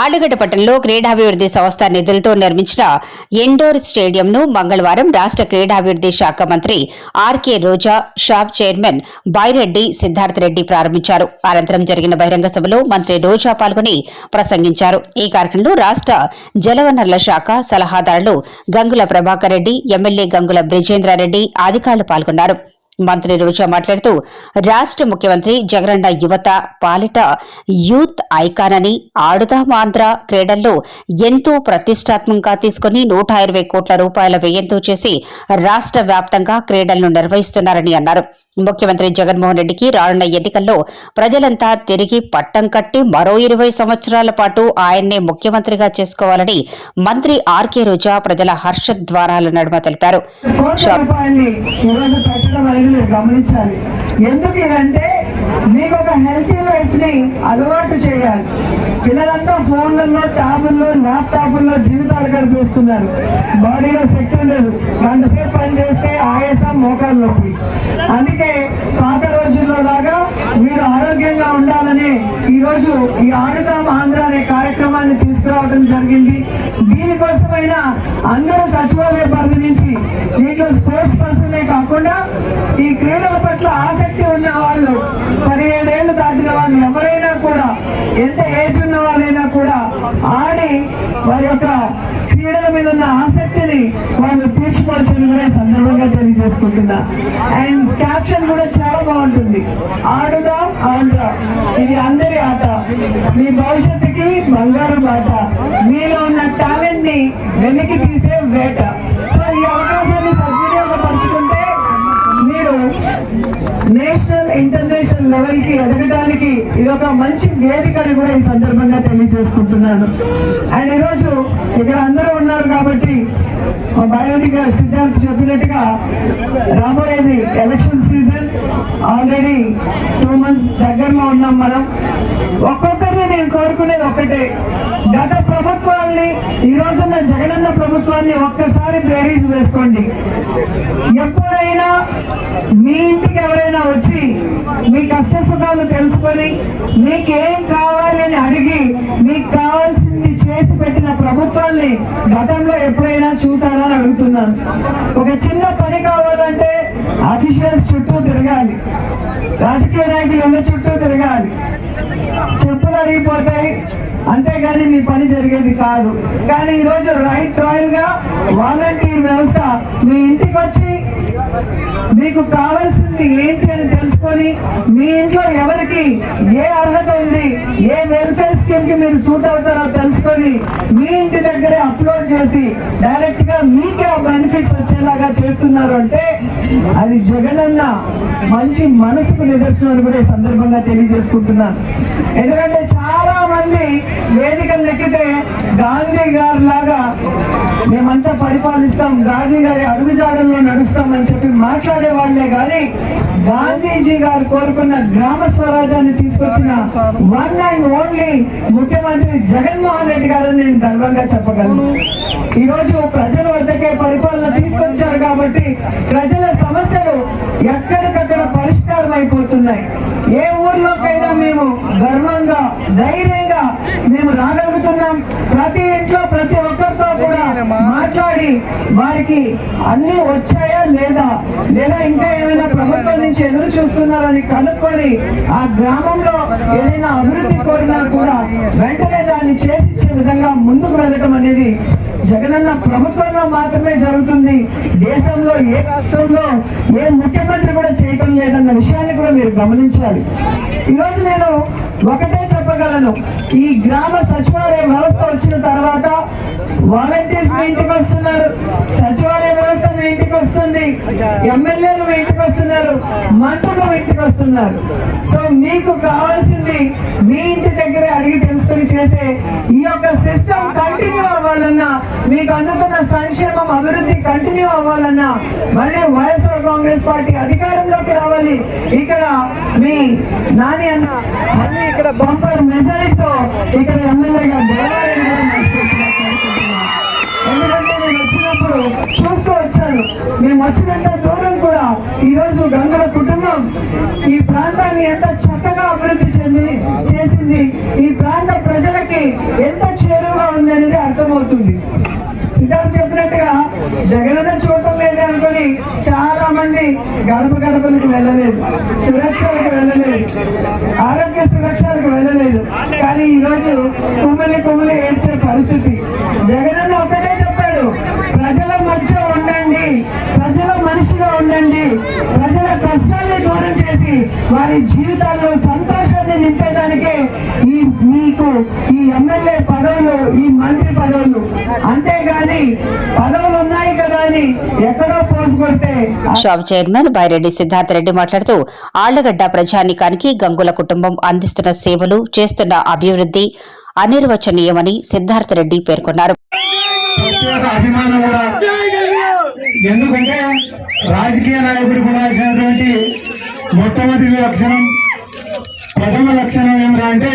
ఆళ్ళగడ్డ పట్టణంలో క్రీడాభివృద్ధి సంస్థ నిధులతో నిర్మించిన ఇండోర్ స్టేడియంను మంగళవారం రాష్ట్ర క్రీడాభివృద్ధి శాఖ మంత్రి R K Roja SAAP chairman Byreddy Siddhartha Reddy ప్రారంభించారు. అనంతరం జరిగిన బహిరంగ సభలో మంత్రి రోజా పాల్గొని ప్రసంగించారు. ఈ కార్యక్రమంలో రాష్ట్ర జలవనరుల శాఖ సలహాదారులు గంగుల ప్రభాకర్ రెడ్డి ఎమ్మెల్యే గంగుల బ్రిజేంద్రారెడ్డి అధికారులు పాల్గొన్నారు. మంత్రి రోజా మాట్లాడుతూ రాష్ట్ర ముఖ్యమంత్రి జగనన్న యువత పాలిట యూత్ ఐకాన్ అని ఆడుదామాంధ్ర క్రీడల్లో ఎంతో ప్రతిష్టాత్మకంగా తీసుకుని నూట ఇరవై కోట్ల రూపాయల వ్యయంతో చేసి రాష్ట్ర వ్యాప్తంగా క్రీడలను నిర్వహిస్తున్నారని అన్నారు. ముఖ్యమంత్రి జగన్మోహన్ రెడ్డికి రానున్న ఎన్నికల్లో ప్రజలంతా తిరిగి పట్టం కట్టి మరో ఇరవై సంవత్సరాల పాటు ఆయన్నే ముఖ్యమంత్రిగా చేసుకోవాలని మంత్రి ఆర్కే రోజా ప్రజల హర్షద్వారాల నడుమ తెలిపారు. ఎందుకు మీకు ఒక హెల్తీ లైఫ్ని అలవాటు చేయాలి. పిల్లలంతా ఫోన్లలో ట్యాబుల్లో ల్యాప్టాప్ల్లో జీవితాలు గడిపేస్తున్నారు. బాడీలో శక్తి ఉండదు గంట సేపు పని చేస్తే ఆయాసం మోకాలు నొప్పి. అందుకే పాత రోజుల్లో లాగా మీరు ఆరోగ్యంగా ఉండాలని ఈరోజు ఈ ఆడుదాం ఆంధ్ర అనే కార్యక్రమాన్ని తీసుకురావడం జరిగింది. దీనికోసమైనా అందరూ సచివాలయ పరిధి నుంచి దీంట్లో స్పోర్ట్స్ పర్సన్లే కాకుండా ఈ క్రీడల పట్ల ఆసక్తి ఉన్న వాళ్ళు పదిహేడేళ్ళు దాటిన వాళ్ళు ఎవరైనా కూడా ఎంత ఏజ్ ఉన్న వాళ్ళైనా కూడా ఆడి వారి యొక్క క్రీడల మీద ఉన్న ఆసక్తిని వాళ్ళు తీర్చుకోవాల్సింది కూడా సందర్భంగా తెలియజేసుకుంటున్నా. అండ్ క్యాప్షన్ కూడా చాలా బాగుంటుంది. ఆడుదాం ఆంధ్ర ఇది అందరి ఆట. మీ భవిష్యత్తుకి బంగారు బాట మీలో ఉన్న టాలెంట్ని వెలికి తీసే వేట సో ఈ అవకాశాన్ని సద్వినియోగపరుచుకుంటే మీరు నేషనల్ ఇంటర్నేషనల్ లెవెల్కి ఎదగడానికి ఇది ఒక మంచి వేదిక అని కూడా ఈ సందర్భంగా తెలియజేసుకుంటున్నాను. అండ్ ఈరోజు ఇక్కడ అందరూ ఉన్నారు కాబట్టి మా బయోటిగా సిద్ధార్థ్ చెప్పినట్టుగా రాబోయేది election season. Already two months దగ్గరలో ఉన్నాం మనం. ఒక్కొక్కరిని నేను కోరుకునేది ఒక్కటే. ప్రభుత్వాన్ని ఈ రోజున్న జగనన్న ప్రభుత్వాన్ని ఒక్కసారి బేరీజ్ వేసుకోండి. ఎప్పుడైనా మీ ఇంటికి ఎవరైనా వచ్చి మీ కష్ట సుఖాలు తెలుసుకొని మీకేం కావాలి అని అడిగి మీకు కావాల్సింది చేసి పెట్టిన ప్రభుత్వాన్ని గతంలో ఎప్పుడైనా చూసారా అని అడుగుతున్నాను. ఒక చిన్న పని కావాలంటే అఫీషియల్స్ చుట్టూ తిరగాలి. రాజకీయ నాయకులు ఇళ్ళ చుట్టూ తిరగాలి. చెప్పులు అరిగిపోతాయి అంతేగాని మీ పని జరిగేది కాదు. కానీ ఈరోజు రైట్ రాయల్గా వాలంటీర్ వ్యవస్థ మీ ఇంటికి వచ్చి మీకు కావాల్సింది ఏంటి అని తెలుసుకొని మీ ఇంట్లో ఎవరికి ఏ అర్హత ఉంది ఏ వెల్ఫేర్ స్కీమ్కి మీరు సూట్ అవుతారో తెలుసుకొని మీ ఇంటి దగ్గరే అప్లోడ్ చేసి డైరెక్ట్గా మీకే ఆ బెనిఫిట్స్ వచ్చేలాగా చేస్తున్నారు అంటే అది జగనన్న మంచి మనసుకు నిదర్శనం అని కూడా సందర్భంగా తెలియజేసుకుంటున్నాను. ఎందుకంటే చాలా మంది వేదికలు ఎక్కితే గాంధీ గారు లాగా మేమంతా పరిపాలిస్తాం. గాంధీ గారి అడుగుజాడల్లో నడుస్తామని చెప్పి మాట్లాడే వాళ్ళే కానీ గాంధీజీ గారు కోరుకున్న గ్రామ స్వరాజ్యాన్ని తీసుకొచ్చిన వన్ అండ్ ఓన్లీ ముఖ్యమంత్రి జగన్మోహన్ రెడ్డి గారని నేను గర్వంగా చెప్పగలను. ఈ రోజు ప్రజల వద్దకే పరిపాలన తీసుకొచ్చారు కాబట్టి ప్రజల సమస్యలు ఎక్కడికక్కడ పరిష్కారం అయిపోతున్నాయి ఏ ఊర్లోకి మేము గర్వంగా ధైర్యంగా మేము రాగలుగుతున్నాం. ప్రతి ఇంట్లో ప్రతి ఒక్కరితో కూడా మాట్లాడి వారికి అన్ని వచ్చాయా లేదా? లేదా ఇంకా ఏమైనా ప్రభుత్వం నుంచి ఎదురు చూస్తున్నారని కనుక్కొని ఆ గ్రామంలో ఏదైనా అభివృద్ధి కోరినా కూడా వెంటనే దాన్ని చేసిచ్చే విధంగా ముందుకు వెళ్ళటం అనేది జగనన్న ప్రభుత్వంలో మాత్రమే జరుగుతుంది. దేశంలో ఏ రాష్ట్రంలో ఏ ముఖ్యమంత్రి కూడా చేయటం లేదన్న విషయాన్ని కూడా మీరు గమనించాలి. ఈరోజు నేను ఒకటే చెప్పగలను. ఈ గ్రామ సచివాలయ వ్యవస్థ వచ్చిన తర్వాత వాలంటీర్స్ మీ ఇంటికి వస్తున్నారు. సచివాలయ వ్యవస్థ మీ ఇంటికి వస్తుంది. ఎమ్మెల్యేలు మీ ఇంటికి వస్తున్నారు. మంత్రులు మీ ఇంటికి వస్తున్నారు. సో మీకు కావాల్సింది మీ ఇంటి దగ్గరే అడిగి తెలుసుకుని చేసే ఈ యొక్క సిస్టమ్ కంటిన్యూ అవ్వాలన్నా మీకు అందుతున్న సంక్షేమం అభివృద్ధి కంటిన్యూ అవ్వాలన్నా మళ్ళీ వైఎస్ఆర్ కాంగ్రెస్ పార్టీ అధికారంలోకి రావాలి. ఇక్కడ మీ నాని అన్న మళ్ళీ ఇక్కడ బంపర్ మెజారిటీతో ఇక్కడ ఎమ్మెల్యేగా ఎందుకంటే నేను వచ్చినప్పుడు చూస్తూ వచ్చాను. మేము వచ్చినంత దూరం కూడా ఈరోజు గంగల కుటుంబం ఈ ప్రాంతాన్ని ఎంత చక్కగా అభివృద్ధి చెంది చేసింది ఈ ప్రాంత ప్రజలకి ఎంత చేరువగా ఉంది అనేది అర్థమవుతుంది. జగనన్న చూడటం లేదే అనుకుని చాలా మంది గడప గడపలకు వెళ్ళలేదు. సురక్షలకు వెళ్ళలేదు. ఆరోగ్య సురక్షలకు వెళ్ళలేదు. కానీ ఈరోజు కుమ్మలి కుమ్మలి ఏడ్చే పరిస్థితి. జగనన్న ఒకటే చెప్పాడు ప్రజల మధ్య ఉండండి ప్రజల ఉండండి ప్రజల కష్టాన్ని దూరం చేసి వారి జీవితాల్లో సంతోషాన్ని నింపేదానికే ఈ మీకు ఈ ఎమ్మెల్యే పదవులు ఈ మంత్రి పదవులు. అంతేగాని పదవులు ఉన్నాయి కదా అని ఎక్కడో పోసు కొడితే షాప్ చైర్మన్ బైరెడ్డి సిద్ధార్థ రెడ్డి మాట్లాడుతూ ఆళ్ళగడ్డ ప్రజానికానికి గంగుల కుటుంబం అందిస్తున్న సేవలు చేస్తున్న అభివృద్ధి అనిర్వచనీయమని సిద్ధార్థ రెడ్డి పేర్కొన్నారు అభిమానం కూడా ఎందుకంటే రాజకీయ నాయకుడికి ఉండాల్సినటువంటి మొట్టమొదటి లక్షణం ప్రథమ లక్షణం ఏమిరా అంటే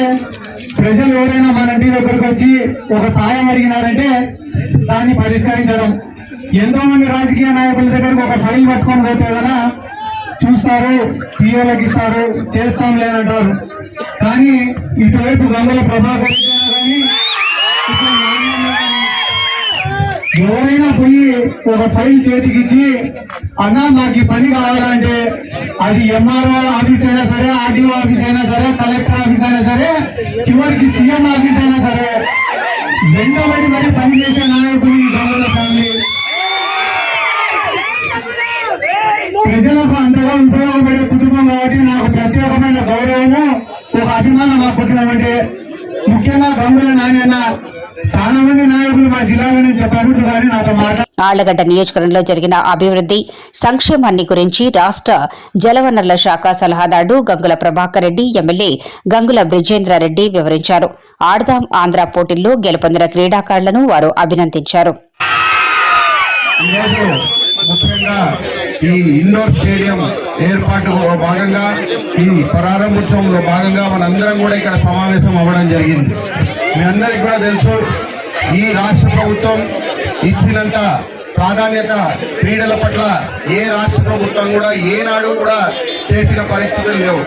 ప్రజలు ఎవరైనా మన ఇంటి దగ్గరకు వచ్చి ఒక సాయం అడిగినారంటే దాన్ని పరిష్కరించడం. ఎంతో మంది రాజకీయ నాయకుల దగ్గరకు ఒక ఫైల్ పట్టుకొని పోతే కదా చూస్తారు పిఓలకు ఇస్తారు చేస్తాం లేదంటారు కానీ ఇటువైపు గంగుల ప్రభాకర్ కానీ ఎవరైనా పోయి ఒక ఫైల్ చేతికి ఇచ్చి అన్నా నాకు ఈ పని కావాలంటే అది ఎంఆర్ఓ ఆఫీస్ అయినా సరే ఆర్డీఓ ఆఫీస్ అయినా సరే కలెక్టర్ ఆఫీస్ అయినా సరే చివరికి సీఎం ఆఫీస్ అయినా సరే వెంటబడి మరి పనిచేసే నాయకులు ఈ గంగుల ఫ్యామిలీ ప్రజలకు అంతగా ఉపయోగపడే కుటుంబం కాబట్టి నాకు ప్రత్యేకమైన గౌరవము ఒక అభిమానం మా కుటుంబం అంటే ముఖ్యంగా గంగుల నాయన చాలా మంది నాయకులు మా జిల్లాలో నేను చెప్పాను కానీ నాతో మాట ఆళ్ళగడ్డ నియోజకవర్గంలో జరిగిన అభివృద్ధి సంక్షేమాన్ని గురించి రాష్ట్ర జలవనరుల శాఖ సలహాదారుడు గంగుల ప్రభాకర్ రెడ్డి ఎమ్మెల్యే గంగుల బ్రిజేంద్రారెడ్డి వివరించారు. ఆడదాం ఆంధ్ర పోటీల్లో గెలుపొందిన క్రీడాకారులను వారు అభినందించారు. ఈ ఇండోర్ స్టేడియం ఏర్పాటులో భాగంగా ఈ ప్రారంభోత్సవంలో భాగంగా మనందరం కూడా ఇక్కడ సమావేశం అవ్వడం జరిగింది. మీ అందరికి కూడా తెలుసు ఈ రాష్ట్ర ప్రభుత్వం ఇచ్చినంత ప్రాధాన్యత క్రీడల పట్ల ఏ రాష్ట్ర ప్రభుత్వం కూడా ఏనాడు కూడా చేసిన పరిస్థితులు లేవు.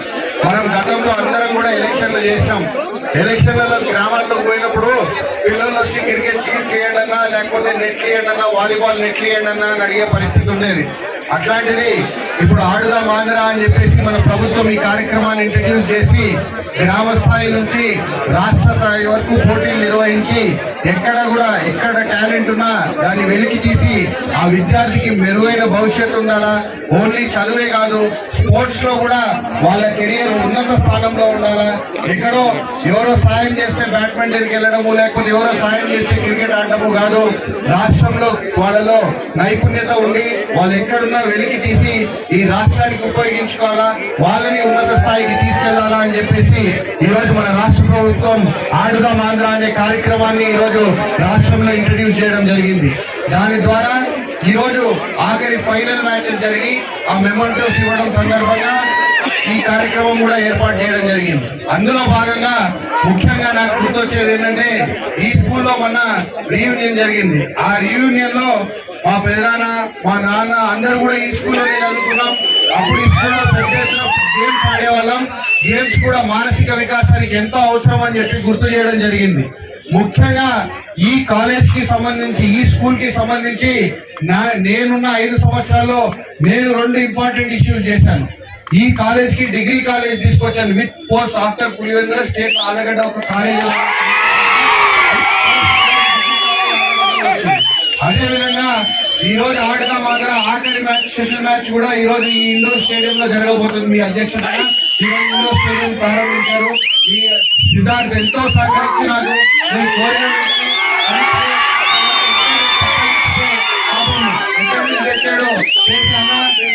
మనం గతంలో అందరం కూడా ఎలక్షన్లు చేసినాం. ఎలక్షన్లలో గ్రామాల్లో పోయినప్పుడు పిల్లలు వచ్చి క్రికెట్ తీయండి అన్నా లేకపోతే నెట్ తీయండి అన్నా వాలీబాల్ నెట్ తీయండి అన్నా అని అడిగే పరిస్థితి ఉండేది. అట్లాంటిది ఇప్పుడు ఆడుదాం ఆంధ్ర అని చెప్పేసి మన ప్రభుత్వం ఈ కార్యక్రమాన్ని ఇంట్రడ్యూస్ చేసి గ్రామ స్థాయి నుంచి రాష్ట్ర స్థాయి వరకు పోటీలు నిర్వహించి ఎక్కడ కూడా ఎక్కడ టాలెంట్ ఉన్నా దాన్ని వెలికి తీసి ఆ విద్యార్థికి మెరుగైన భవిష్యత్తు ఉండాలా? ఓన్లీ చదువే కాదు స్పోర్ట్స్లో కూడా వాళ్ళ కెరియర్ ఉన్నత స్థానంలో ఉండాలా? ఎక్కడో ఎవరో సాయం చేస్తే బ్యాడ్మింటన్కి వెళ్ళడము లేకపోతే ఎవరో సాయం చేస్తే క్రికెట్ ఆడటము కాదు. రాష్ట్రంలో వాళ్ళలో నైపుణ్యత ఉండి వాళ్ళు ఎక్కడున్నా వెలికి తీసి ఈ రాష్ట్రానికి ఉపయోగించుకోవాలా? వాళ్ళని ఉన్నత స్థాయికి తీసుకెళ్ళాలా అని చెప్పేసి ఈ రోజు మన రాష్ట్ర ప్రభుత్వం ఆడుదాం ఆంధ్ర అనే కార్యక్రమాన్ని ఈ రోజు రాష్ట్రంలో ఇంట్రడ్యూస్ చేయడం జరిగింది. దాని ద్వారా ఈరోజు ఆఖరి ఫైనల్ మ్యాచ్ జరిగి ఆ మెమోటోస్ ఇవ్వడం సందర్భంగా ఈ కార్యక్రమం కూడా ఏర్పాటు చేయడం జరిగింది. అందులో భాగంగా ముఖ్యంగా నాకు గుర్తొచ్చేది ఏంటంటే ఈ స్కూల్లో మొన్న రీయూనియన్ జరిగింది. ఆ రీయూనియన్లో మా పెదనాన్న మా నాన్న అందరూ కూడా ఈ స్కూల్లోనే చదువుకున్నాం. అప్పుడు ఈ స్కూల్లో పెద్ద గేమ్స్ ఆడేవాళ్ళం. గేమ్స్ కూడా మానసిక వికాసానికి ఎంతో అవసరం అని చెప్పి గుర్తు చేయడం జరిగింది. ముఖ్యంగా ఈ కాలేజ్కి సంబంధించి ఈ స్కూల్కి సంబంధించి నా నేనున్న ఐదు సంవత్సరాల్లో నేను రెండు ఇంపార్టెంట్ ఇష్యూస్ చేశాను. ఈ కాలేజ్కి డిగ్రీ కాలేజ్ తీసుకొచ్చాను with post after Pulivendula state Allagadda ఒక కాలేజ్ అదే విధంగా ఈ రోజు ఆడతా మాత్రం ఆఖరి మ్యాచ్ షటిల్ మ్యాచ్ కూడా ఈ రోజు ఈ ఇండోర్ స్టేడియం లో జరగబోతుంది. మీ అధ్యక్షత ఈ రోజు ఇండోర్ స్టేడియం ప్రారంభించారు. ఈ సిద్ధార్థ్ ఎంతో సహకరించి నాకు నేను కోరిన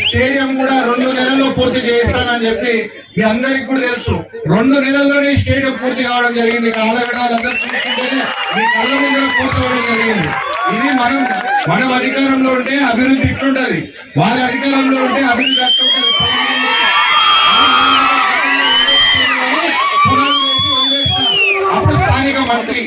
స్టేడియం కూడా రెండు నెలల్లో పూర్తి చేయిస్తానని చెప్పి మీ అందరికి కూడా తెలుసు. రెండు నెలల్లోనే స్టేడియం పూర్తి కావడం జరిగింది. ఇక్కడ చూసుకుంటేనే మీ కళ్ళ ముందర జరిగింది. ఇది మనం మనం అధికారంలో ఉంటే అభివృద్ధి ఇట్లుంటది. వాళ్ళ అధికారంలో ఉంటే అభివృద్ధి అట్లుంటది అప్పుడు స్థానిక మంత్రి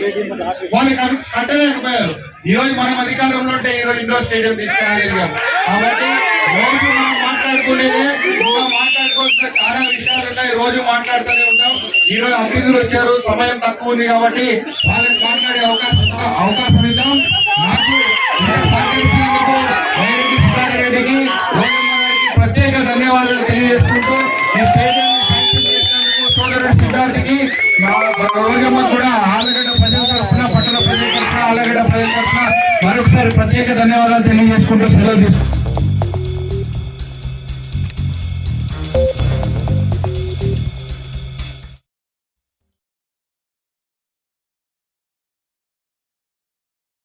వాళ్ళు కట్టలేకపోయారు. ఈ రోజు మనం అధికారంలో ఉంటే ఈ రోజు ఇండోర్ స్టేడియం తీసుకురాగలిగాం కాబట్టి రోజు మనం మాట్లాడుకునేదే ఇంకా మాట్లాడుకోవాల్సిన చాలా విషయాలు ఉన్నాయి. రోజు మాట్లాడుతూనే ఉంటాం. ఈ రోజు అతిథులు వచ్చారు. సమయం తక్కువ ఉంది కాబట్టి వాళ్ళకి మాట్లాడే అవకాశం అవకాశం ఇద్దాం. నాకు రెడ్డికి ప్రత్యేక ధన్యవాదాలు తెలియజేసుకుంటూ ఈ స్టేడియం సోదరుడు సిద్ధార్థికి మా ధన్యవాదాలు తెలియజేసుకుంటూ సెలవు తీసుకుంటాం